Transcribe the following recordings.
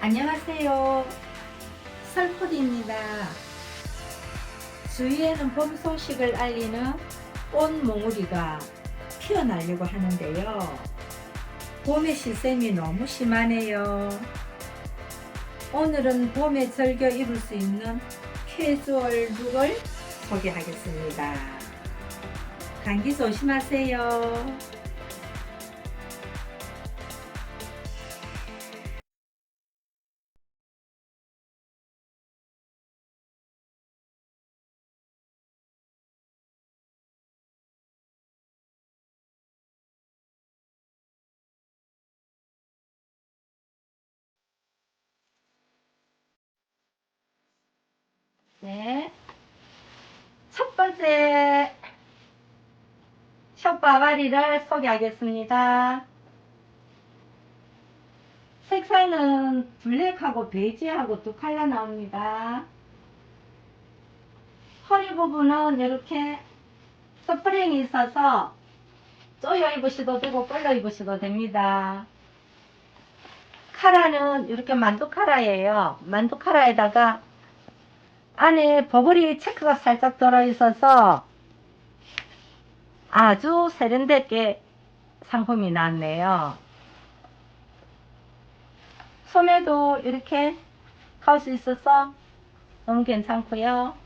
안녕하세요. 설포디입니다. 주위에는 봄 소식을 알리는 꽃 몽우리가 피어나려고 하는데요. 봄의 시샘이 너무 심하네요. 오늘은 봄에 즐겨 입을 수 있는 캐주얼 룩을 소개하겠습니다. 감기 조심하세요. 바바리를 소개하겠습니다. 색상은 블랙하고 베이지하고 두 컬러 나옵니다. 허리 부분은 이렇게 스프링이 있어서 조여 입으셔도 되고 뻘러 입으셔도 됩니다. 카라는 이렇게 만두 카라예요. 만두 카라에다가 안에 버블이 체크가 살짝 들어있어서 아주 세련되게 상품이 나왔네요. 소매도 이렇게 갈수 있어서 너무 괜찮고요.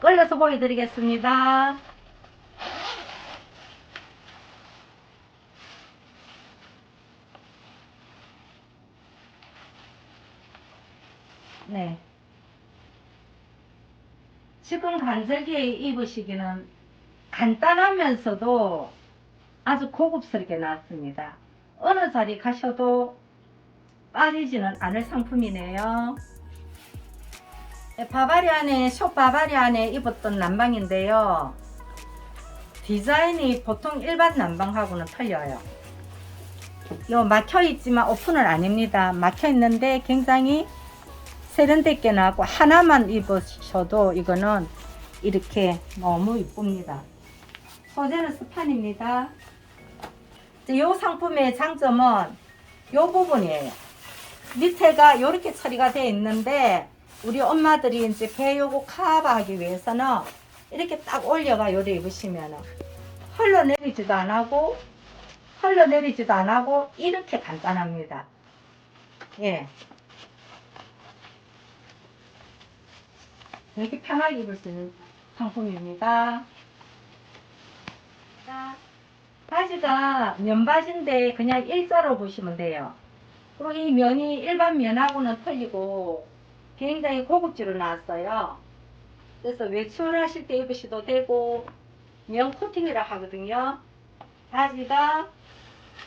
끌려서 보여드리겠습니다. 네. 지금 간절기에 입으시기는 간단하면서도 아주 고급스럽게 나왔습니다. 어느 자리 가셔도 빠지지는 않을 상품이네요. 네, 바바리 안에, 숏 바바리 안에 입었던 난방인데요. 디자인이 보통 일반 난방하고는 틀려요. 요 막혀 있지만 오픈은 아닙니다. 막혀 있는데 굉장히 세련되게 나고 하나만 입으셔도 이거는 이렇게 너무 이쁩니다. 소재는 스판입니다. 이 상품의 장점은 이 부분이에요. 밑에가 이렇게 처리가 되어 있는데 우리 엄마들이 이제 배 요거 커버하기 위해서는 이렇게 딱 올려가 요래 입으시면은 흘러내리지도 안 하고 흘러내리지도 안 하고 이렇게 간단합니다. 예. 이렇게 편하게 입을 수 있는 상품입니다. 자, 바지가 면바지인데 그냥 일자로 보시면 돼요. 그리고 이 면이 일반 면하고는 틀리고 굉장히 고급지로 나왔어요. 그래서 외출하실 때 입으셔도 되고 면 코팅이라 하거든요. 바지가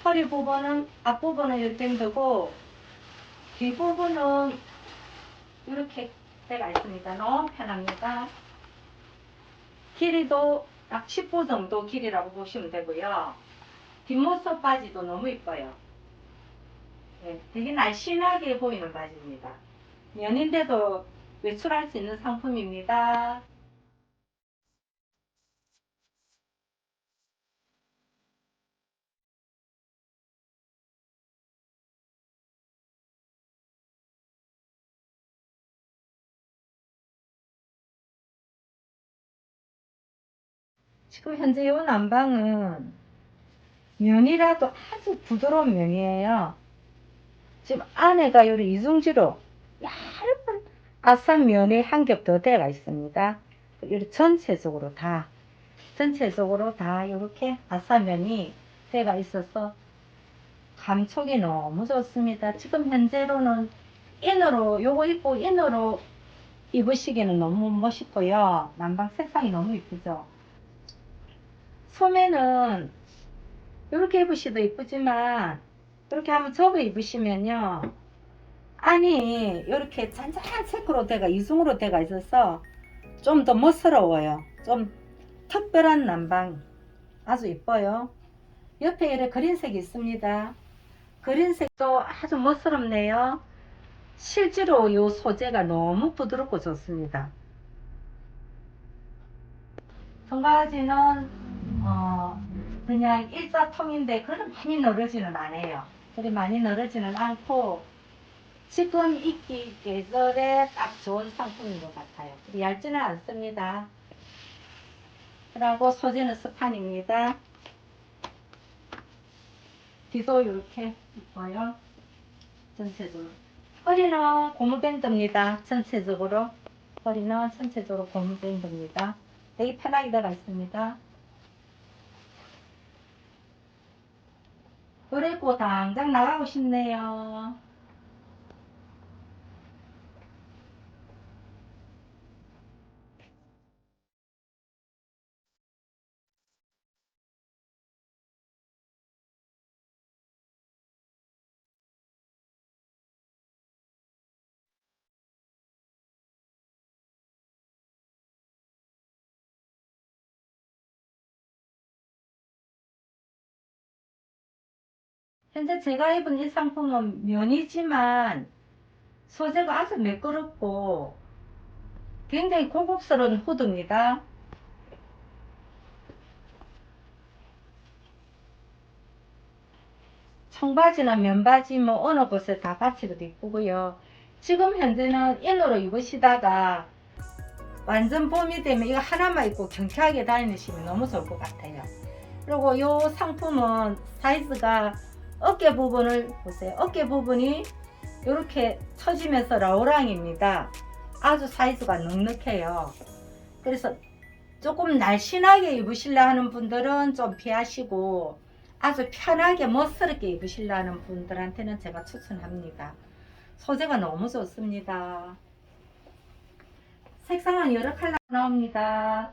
허리 부분은 앞부분은 이렇게 되고 뒷부분은 이렇게 때가 있습니다. 너무 편합니다. 길이도 딱 10호 정도 길이라고 보시면 되고요. 뒷모습 바지도 너무 이뻐요. 네, 되게 날씬하게 보이는 바지입니다. 면인데도 외출할 수 있는 상품입니다. 지금 현재 이 난방은 면이라도 아주 부드러운 면이에요. 지금 안에가 요리 이중지로 얇은 아산 면이 한겹 더 들어가 있습니다. 이렇게 전체적으로 다 전체적으로 다 이렇게 아사면이 들어가 있어서 감촉이 너무 좋습니다. 지금 현재로는 인으로 요거 입고 인으로 입으시기는 너무 멋있고요. 난방 색상이 너무 이쁘죠. 소매는 이렇게 입으셔도 이쁘지만 이렇게 한번 접어 입으시면요. 안이 이렇게 잔잔한 색으로 돼가 이중으로 돼가 있어서 좀 더 멋스러워요. 좀 특별한 난방 아주 이뻐요. 옆에 이렇게 그린색이 있습니다. 그린색도 아주 멋스럽네요. 실제로 이 소재가 너무 부드럽고 좋습니다. 청바지는 어, 그냥 일자통인데 그렇게 많이 늘어지는 않아요. 그리 많이 늘어지는 않고 지금 입기 계절에 딱 좋은 상품인 것 같아요. 얇지는 않습니다. 그리고 소재는 스판입니다. 뒤도 이렇게 있고요. 전체적으로. 허리는 고무밴드입니다. 전체적으로. 허리는 전체적으로 고무밴드입니다. 되게 편하게 들어가 있습니다. 그리고 당장 나가고 싶네요. 현재 제가 입은 이 상품은 면이지만 소재가 아주 매끄럽고 굉장히 고급스러운 후드입니다. 청바지나 면바지 뭐 어느 곳에 다 받치도 이쁘고요. 지금 현재는 인으로 입으시다가 완전 봄이 되면 이거 하나만 입고 경쾌하게 다니시면 너무 좋을 것 같아요. 그리고 이 상품은 사이즈가 어깨 부분을 보세요. 어깨 부분이 이렇게 처지면서 라오랑입니다. 아주 사이즈가 넉넉해요. 그래서 조금 날씬하게 입으시려 하는 분들은 좀 피하시고 아주 편하게 멋스럽게 입으시려 하는 분들한테는 제가 추천합니다. 소재가 너무 좋습니다. 색상은 여러 컬러 나옵니다.